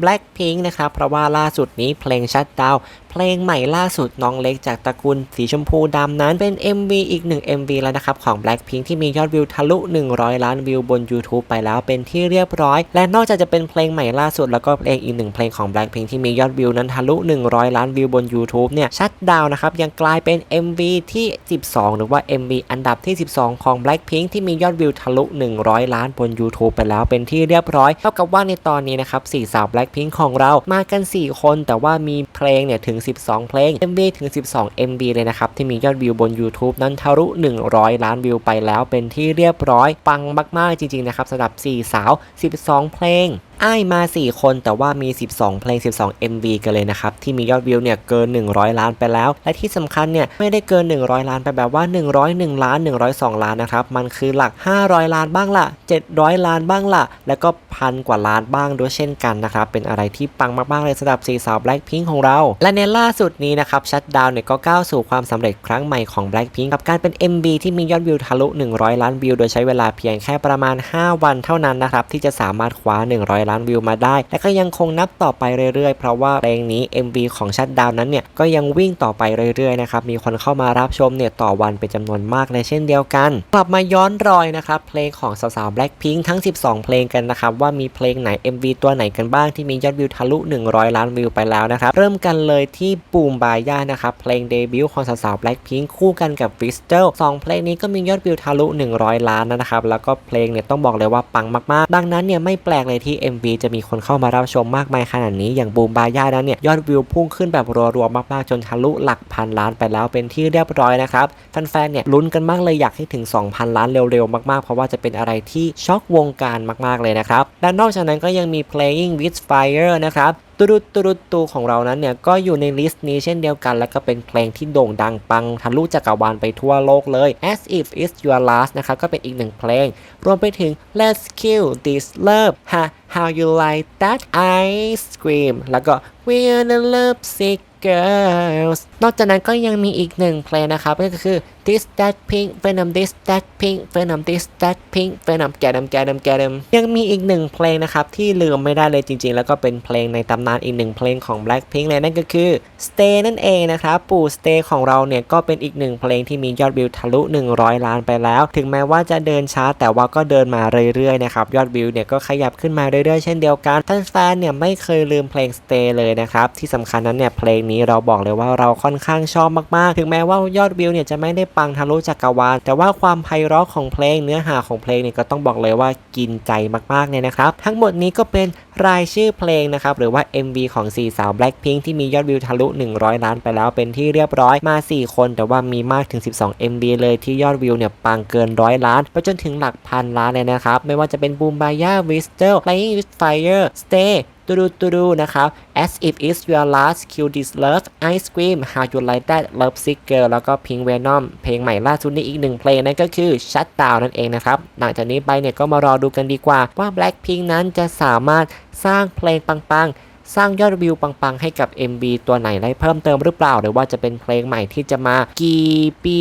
Blackpink นะครับ เพราะว่าล่าสุดนี้เพลงชัดดาวเพลงใหม่ล่าสุดน้องเล็กจากตระกูลสีชมพูดำนั้นเป็น MV อีกหนึ่ง MV แล้วนะครับ ของ Blackpink ที่มียอดวิวทะลุ 100 ล้านวิวบน YouTube ไปแล้วเป็นที่เรียบร้อย และนอกจากจะเป็นเพลงใหม่ล่าสุดแล้วก็เพลงอีกหนึ่งเพลงของ Blackpink ที่มียอดวิวนั้นทะลุ 100 ล้านวิวบน YouTube เนี่ยชัดดาวนะครับยังกลายเป็น MV ที่ 12 หรือว่า MV อันดับที่ 12 ของ Blackpink ที่มียอดวิวทะลุ 100 ล้านบน YouTube ไปแล้วเป็นที่เรียบร้อยเท่ากับว่าในตอนนี้นะครับสี่สาวเพลงของเรามากัน 4 คน แต่ว่ามีเพลงเนี่ยถึง 12 เพลง MV ถึง 12 MV เลยนะครับ ที่มียอดวิวบน YouTube นั้นทะลุ 100 ล้านวิวไปแล้วเป็นที่เรียบร้อย ปังมาก ๆ จริง ๆ นะครับสำหรับ 4 สาว 12 เพลง อ้ายมา 4 คนแต่ว่ามี 12 เพลง 12 MV กันเลยนะครับ ที่มียอดวิวเนี่ยเกิน 100 ล้านไปแล้ว และที่สำคัญเนี่ยไม่ได้เกิน 100 ล้านไปแบบว่า 101 ล้าน 102 ล้านนะครับ มันคือหลัก 500 ล้านบ้างละ700 ล้านบ้างละแล้วก็พันกว่าล้านบ้างด้วยเช่นกันนะครับ เป็นอะไรที่ปังมากๆเลยสำหรับสีสาว Blackpink ของเรา และในล่าสุดนี้นะครับชัดดาวเนี่ยก็ก้าวสู่ความสำเร็จครั้งใหม่ของ Blackpink กับการเป็น MV ที่มียอดวิวทะลุ 100 ล้านวิว โดยใช้เวลาเพียงแค่ประมาณ 5 วันเท่านั้นนะครับที่จะสามารถคว้า 100ล้านวิวมาได้ และก็ยังคงนับต่อไปเรื่อยๆ เพราะว่าเพลงนี้ MV ของชัดดาวนั้นเนี่ยก็ยังวิ่งต่อไปเรื่อยๆนะครับมีคนเข้ามารับชมเนี่ยต่อวันเป็นจำนวนมากเลยเช่นเดียวกัน กลับมาย้อนรอยนะครับเพลงของสาวๆ Blackpink ทั้ง 12 เพลงกันนะครับว่ามีเพลงไหน MV ตัวไหนกันบ้างที่มียอดวิวทะลุ 100 ล้านวิวไปแล้วนะครับเริ่มกันเลยที่ปูมบายานะครับเพลงเดบิวต์ของสาวๆ Blackpink คู่กันกับ v i s t e l สองเพลงนี้ก็มียอดวิวทะลุ 100 ล้านนะครับแล้วก็เพลงเนี่ยต้องบอกเลยว่าปังมากๆ ดังนั้นเนี่ยไม่แปลกเลยที่ MV จะมีคนเข้ามารับชมมากมายขนาดนี้อย่างบูมบายานั้นเนี่ยยอดวิวพุ่งขึ้นแบบรัวๆมากๆจนทะลุหลักพันล้านไปแล้วเป็นที่เรียบร้อยนะครับแฟนๆเนี่ยลุ้นกันมากเลยอยากให้ถึง 2,000 ล้านเร็วๆมากๆ เพราะว่าจะเป็นอะไรที่ช็อกวงการมากๆเลยนะครับและนอกจากนั้นก็ยังมี playing with fire นะครับ ตุรุตุรุตูของเรานั้นเนี่ยก็อยู่ในลิสต์นี้เช่นเดียวกัน และก็เป็นเพลงที่โด่งดังปังทะลุจักรวาลไปทั่วโลกเลย as if it's your last นะครับก็เป็นอีกหนึ่งเพลง รวมไปถึง let's kill this love ha how you like that ice cream แล้วก็ we're the love sick girls นอกจากนั้นก็ยังมีอีกหนึ่งเพลงนะครับก็คือ this that pink venom this that pink venom this that pink venom แกดมแกดมแกดมยังมีอีกหนึ่งเพลงนะครับที่ลืมไม่ได้เลยจริง ๆ แล้วก็เป็นเพลงในตำนานอีกหนึ่งเพลงของ Blackpink เลยนั่นก็คือ stay นั่นเองนะครับปู่ stay ของเราเนี่ยก็เป็นอีกหนึ่งเพลงที่มียอดวิวทะลุ 100 ล้านไปแล้ว ถึงแม้ว่าจะเดินช้าแต่ว่าก็เดินมาเรื่อยๆนะครับยอดวิวเนี่ยก็ขยับขึ้นมาเรื่อยๆ เช่นเดียวกันแฟนๆเนี่ยไม่เคยลืมเพลง stay เลยนะครับที่สำคัญนั้นเนี่ยเพลงนี้เราบอกเลยว่าเราค่อนข้างชอบมากๆ ถึงแม้ว่ายอดวิวเนี่ยจะไม่ได้ปังทะลุจักรวาล แต่ว่าความไพเราะของเพลงเนื้อหาของเพลงเนี่ยก็ต้องบอกเลยว่ากินใจมากๆเนี่ยนะครับ ทั้งหมดนี้ก็เป็นรายชื่อเพลงนะครับ หรือว่า MV ของ4สาว Blackpink ที่มียอดวิวทะลุ 100 ล้านไปแล้วเป็นที่เรียบร้อยมา 4 คน แต่ว่ามีมากถึง 12 MV เลยที่ยอดวิวเนี่ยปังเกินร้อยล้านไปจนถึงหลักพันล้านเลยนะครับ ไม่ว่าจะเป็น Boom Baya w i s t e l Playing with Fire Stay ตูดูตูดูนะครับ as if it's your last kill this love ice cream how you like that love sick girl แล้วก็ pink venom เพลงใหม่ล่าสุดนี้อีกหนึ่งเพลงนั่นก็คือ shut down นั่นเองนะครับ หลังจากนี้ไปเนี่ยก็มารอดูกันดีกว่าว่า blackpink นั้นจะสามารถสร้างเพลงปังๆ สร้างยอดวิวปังๆ ให้กับ MB ตัวไหนได้เพิ่มเติมหรือเปล่า หรือว่าจะเป็นเพลงใหม่ที่จะมากี่ปี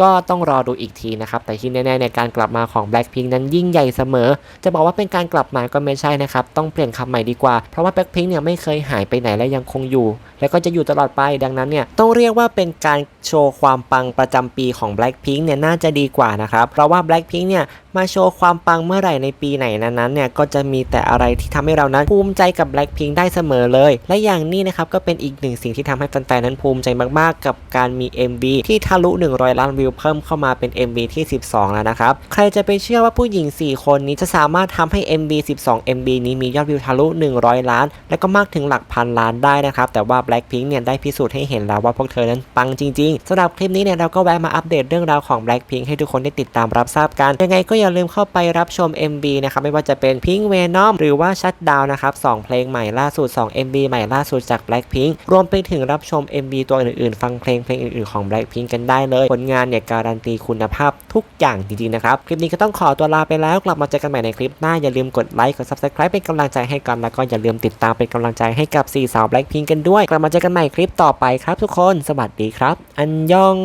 ก็ต้องรอดูอีกทีนะครับ แต่ที่แน่ๆในการกลับมาของ Blackpink นั้นยิ่งใหญ่เสมอ จะบอกว่าเป็นการกลับมาก็ไม่ใช่นะครับ ต้องเปลี่ยนคำใหม่ดีกว่า เพราะว่า Blackpink เนี่ยไม่เคยหายไปไหนและยังคงอยู่ แล้วก็จะอยู่ตลอดไปดังนั้นเนี่ยต้องเรียกว่าเป็นการโชว์ความปังประจำปีของ Blackpink เนี่ยน่าจะดีกว่านะครับเพราะว่า Blackpink เนี่ยมาโชว์ความปังเมื่อไหร่ในปีไหนนั้นๆเนี่ยก็จะมีแต่อะไรที่ทำให้เรานั้นภูมิใจกับ Blackpink ได้เสมอเลย และอย่างนี้นะครับก็เป็นอีกหนึ่งสิ่งที่ทำให้แฟนๆนั้นภูมิใจมากๆ กับการมี MV ที่ทะลุ 100 ล้านวิวเพิ่มเข้ามาเป็น MV ที่ 12 แล้วนะครับ ใครจะไปเชื่อว่าผู้หญิง 4 คนนี้จะสามารถทำให้ MV 12 MV นี้มียอดวิวทะลุ 100 ล้าน และก็มากถึงหลักพันล้านได้นะครับแต่ว่า Blackpink เนี่ยได้พิสูจน์ให้เห็นแล้วว่าพวกเธอนั้นปังจริงๆสำหรับคลิปนี้เนี่ยเราก็แวะมาอัปเดตเรื่องราวของ Blackpink ให้ทุกคนได้ติดตามรับทราบกันยังไงก็อย่าลืมเข้าไปรับชม MV นะครับไม่ว่าจะเป็น Pink Venom หรือว่า Shut Down นะครับสองเพลงใหม่ล่าสุด 2 MV ใหม่ล่าสุดจาก Blackpink รวมไปถึงรับชม MV ตัวอื่นๆ ฟังเพลงเพลงอื่นๆของ Blackpink กันได้เลย ผลงานเนี่ยการันตีคุณภาพทุกอย่างจริงๆนะครับ คลิปนี้ก็ต้องขอตัวลาไปแล้ว กลับมาเจอกันใหม่ในคลิปหน้า อย่าลืมกดไลค์กด Subscribe เป็นกำลังใจให้กัน แล้วก็อย่าลืมติดตามเป็นกำลังใจให้กับ4สาว Blackpink กันด้วย กลับมาเจอกันใหม่คลิปต่อไปครับทุกคน สวัสดีครับ อันยอง